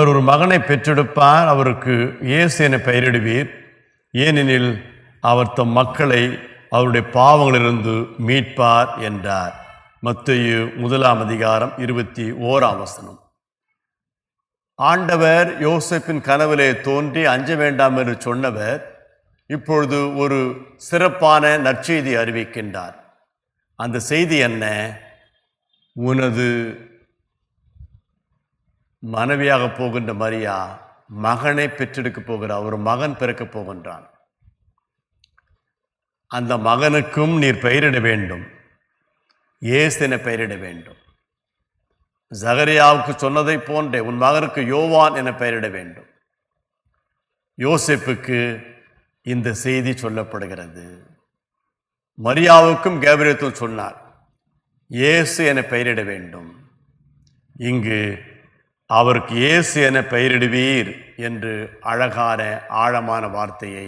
அவர் ஒரு மகனை பெற்றெடுப்பார் அவருக்கு இயேசு என பெயரிடுவீர். ஏனெனில் அவர் தம் மக்களை அவருடைய பாவங்களிலிருந்து மீட்பார் என்றார். மத்தையு முதலாம் அதிகாரம் இருபத்தி ஓராம் வசனம். ஆண்டவர் யோசேப்பின் கனவிலே தோன்றி அஞ்ச வேண்டாம் என்று சொன்னவர் இப்பொழுது ஒரு சிறப்பான நற்செய்தி அறிவிக்கின்றார். அந்த செய்தி என்ன? உனது மனைவியாக போகின்ற மரியா மகனை பெற்றெடுக்க போகிறார் ஒரு மகன் பிறக்கப் போகின்றான். அந்த மகனுக்கும் நீர் பெயரிட வேண்டும். ஏசின என பெயரிட வேண்டும். ஜகரியாவுக்கு சொன்னதை போன்றே உன் மகனுக்கு யோவான் என பெயரிட வேண்டும். யோசிப்புக்கு இந்த செய்தி சொல்லப்படுகிறது. மரியாவுக்கும் கேபிரியத்தும் சொன்னார். இயேசு என பெயரிட வேண்டும். இங்கு அவருக்கு இயேசு என பெயரிடுவீர் என்று அழகான ஆழமான வார்த்தையை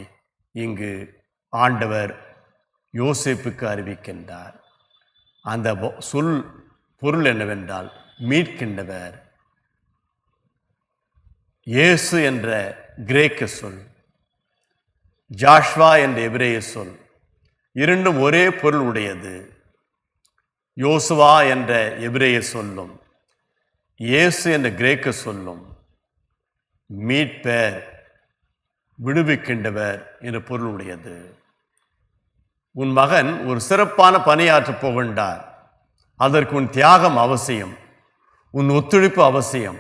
இங்கு ஆண்டவர் யோசிப்புக்கு அறிவிக்கின்றார். அந்த சொல் பொருள் என்னவென்றால் மீட்கின்றவர். இயேசு என்ற கிரேக்க சொல் ஜாஷ்வா என்ற எபிரேய சொல் இரண்டும் ஒரே பொருள் உடையது. யோசுவா என்ற எபிரேய சொல்லும் இயேசு என்ற கிரேக்க சொல்லும் மீட்பர் விடுவிக்கின்றவர் என்ற பொருளுடையது உன் மகன் ஒரு சிறப்பான பணியாற்றப் போகின்றார். அதற்கு உன் தியாகம் அவசியம் உன் ஒத்துழைப்பு அவசியம்.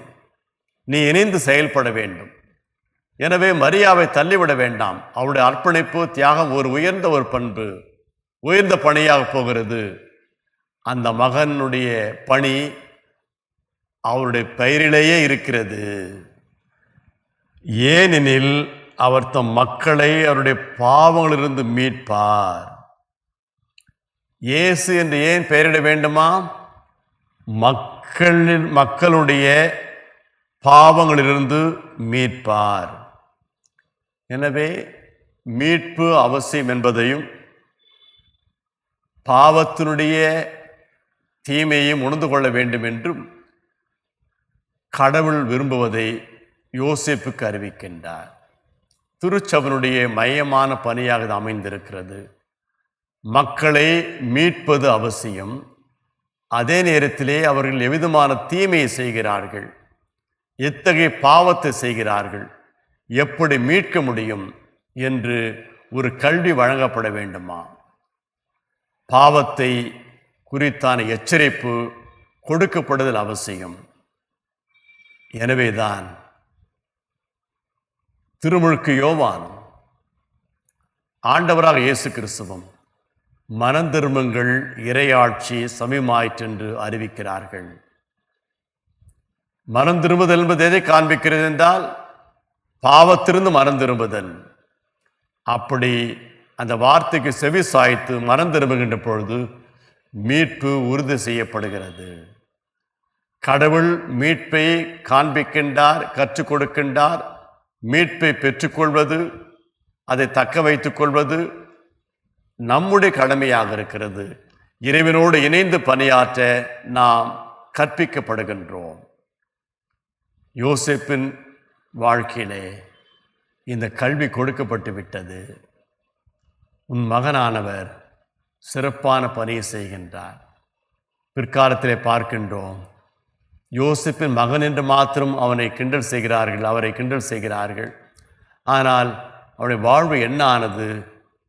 நீ இணைந்து செயல்பட வேண்டும். எனவே மரியாவை தள்ளிவிட வேண்டாம். அவருடைய அர்ப்பணிப்பு தியாகம் ஒரு உயர்ந்த ஒரு பண்பு உயர்ந்த பணியாக போகிறது. அந்த மகனுடைய பணி அவருடைய பெயரிலேயே இருக்கிறது. ஏனெனில் அவர் தம் மக்களை அவருடைய பாவங்களிலிருந்து மீட்பார். இயேசு என்று ஏன் பெயரிட வேண்டுமா? மக்களின் மக்களுடைய பாவங்களிலிருந்து மீட்பார். எனவே மீட்பு அவசியம் என்பதையும் பாவத்தினுடைய தீமையையும் உணர்ந்து கொள்ள வேண்டும் என்றும் கடவுள் விரும்புவதை யோசிப்புக்கு அறிவிக்கின்றார். திருச்சபனுடைய மையமான பணியாக இது அமைந்திருக்கிறது. மக்களை மீட்பது அவசியம். அதே நேரத்திலே அவர்கள் எவ்விதமான தீமையை செய்கிறார்கள்? எத்தகைய பாவத்தை செய்கிறார்கள்? எப்படி மீட்க முடியும்? என்று ஒரு கல்வி வழங்கப்பட வேண்டுமா? பாவத்தை குறித்தான எச்சரிப்பு கொடுக்கப்படுதல் அவசியம். எனவேதான் திருமுழுக்கு யோவான் ஆண்டவராக இயேசு கிறிஸ்துவம் மனந்திரும்புங்கள் இறையாட்சி சமயமாயிற்றென்று அறிவிக்கிறார்கள். மனம் திரும்புதல் என்பது எதை காண்பிக்கிறது என்றால் பாவத்திலிருந்து மனம் திரும்புதல். அப்படி அந்த வார்த்தைக்கு செவி சாய்த்து மனம் திரும்புகின்ற பொழுது மீட்பு உறுதி செய்யப்படுகிறது. கடவுள் மீட்பை காண்பிக்கின்றார் கற்றுக் கொடுக்கின்றார். மீட்பை பெற்றுக்கொள்வது அதை தக்க வைத்துக் கொள்வது நம்முடைய கடமையாக இருக்கிறது. இறைவனோடு இணைந்து பணியாற்ற நாம் கற்பிக்கப்படுகின்றோம். யோசிப்பின் வாழ்க்கையிலே இந்த கல்வி கொடுக்கப்பட்டு விட்டது. உன் மகனானவர் சிறப்பான பணியை செய்கின்றார். பிற்காலத்திலே பார்க்கின்றோம் யோசிப்பின் மகன் என்று மாத்திரம் அவனை கிண்டல் செய்கிறார்கள் அவரை கிண்டல் செய்கிறார்கள். ஆனால் அவனுடைய வாழ்வு என்ன ஆனது?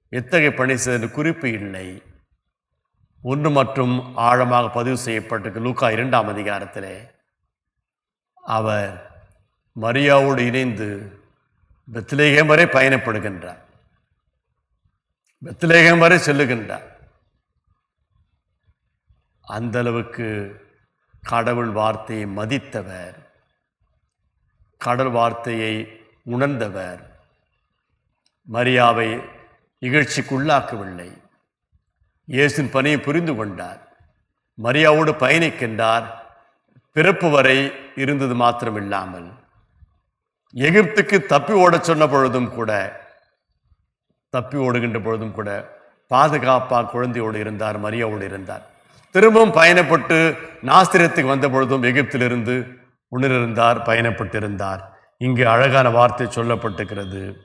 எத்தகைய பணி செய்த குறிப்பு இல்லை. ஒன்று மற்றும் ஆழமாக பதிவு செய்யப்பட்டிருக்கு லூக்கா இரண்டாம் அதிகாரத்திலே. அவர் மரியாவோடு இணைந்து பெத்லேகம் வரை பயணப்படுகின்றார். பெத்லேகம் வரை செல்லுகின்றார். அந்த அளவுக்கு கடவுள் வார்த்தையை மதித்தவர். கடவுள் வார்த்தையை உணர்ந்தவர். மரியாவை இகழ்ச்சிக்குள்ளாக்கவில்லை. இயேசின் பணியை புரிந்து கொண்டார். மரியாவோடு பயணிக்கின்றார். பிறப்பு வரை இருந்தது மாத்திரமில்லாமல். எகிப்துக்கு தப்பி ஓடச் சொன்ன பொழுதும் கூட தப்பி ஓடுகின்ற பொழுதும் கூட பாதுகாப்பாக குழந்தையோடு இருந்தார் மரியாவோடு இருந்தார். திரும்பவும் பயணப்பட்டு நாஸ்திரத்துக்கு வந்த பொழுதும் எகிப்திலிருந்து உணர்ந்தார் பயணப்பட்டிருந்தார். இங்கு அழகான வார்த்தை சொல்லப்பட்டிருக்கிறது.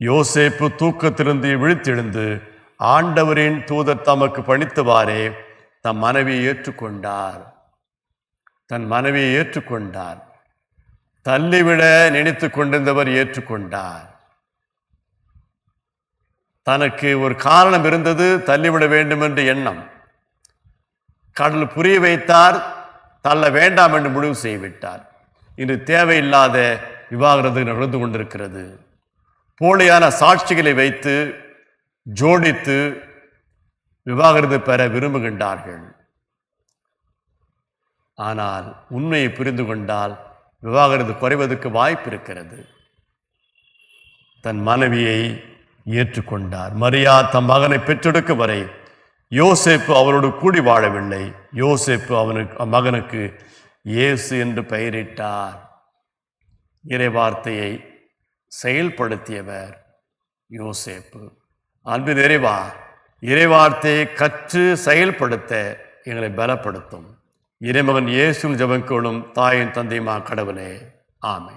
யோசேப்பு தூக்கத்திலிருந்து விழித்தெழுந்து ஆண்டவரின் தூதர் தமக்கு பணித்தவாறே தம் மனைவியை ஏற்றுக்கொண்டார். தன் மனைவியை ஏற்றுக்கொண்டார். தள்ளிவிட நினைத்து கொண்டிருந்தவர் ஏற்றுக்கொண்டார். தனக்கு ஒரு காரணம் இருந்தது தள்ளிவிட வேண்டும் என்ற எண்ணம். கடல் புரிய வைத்தார் தள்ள வேண்டாம் என்று முடிவு செய்துவிட்டார். இன்று தேவையில்லாத விவாகரத்து நடந்து கொண்டிருக்கிறது. போலியான சாட்சிகளை வைத்து ஜோடித்து விவாகரத்து பெற விரும்புகின்றார்கள். ஆனால் உண்மையை புரிந்து கொண்டால் விவாகரத்து குறைவதற்கு வாய்ப்பு இருக்கிறது. தன் மனைவியை ஏற்றுக்கொண்டார். மரியா தம் மகனை பெற்றெடுக்கும் வரை யோசேப்பு அவரோடு கூடி வாழவில்லை. யோசேப்பு அவனுக்கு மகனுக்கு இயேசு என்று பெயரிட்டார். இறைவார்த்தையை செயல்படுத்தியவர் யோசேப்பு. அன்பு நிறைவா இறைவார்த்தையை கற்று செயல்படுத்த எங்களை பலப்படுத்தும். இறைமகன் இயேசும் ஜபங்கோளும் தாயின் தந்தையுமா கடவுளே. ஆமை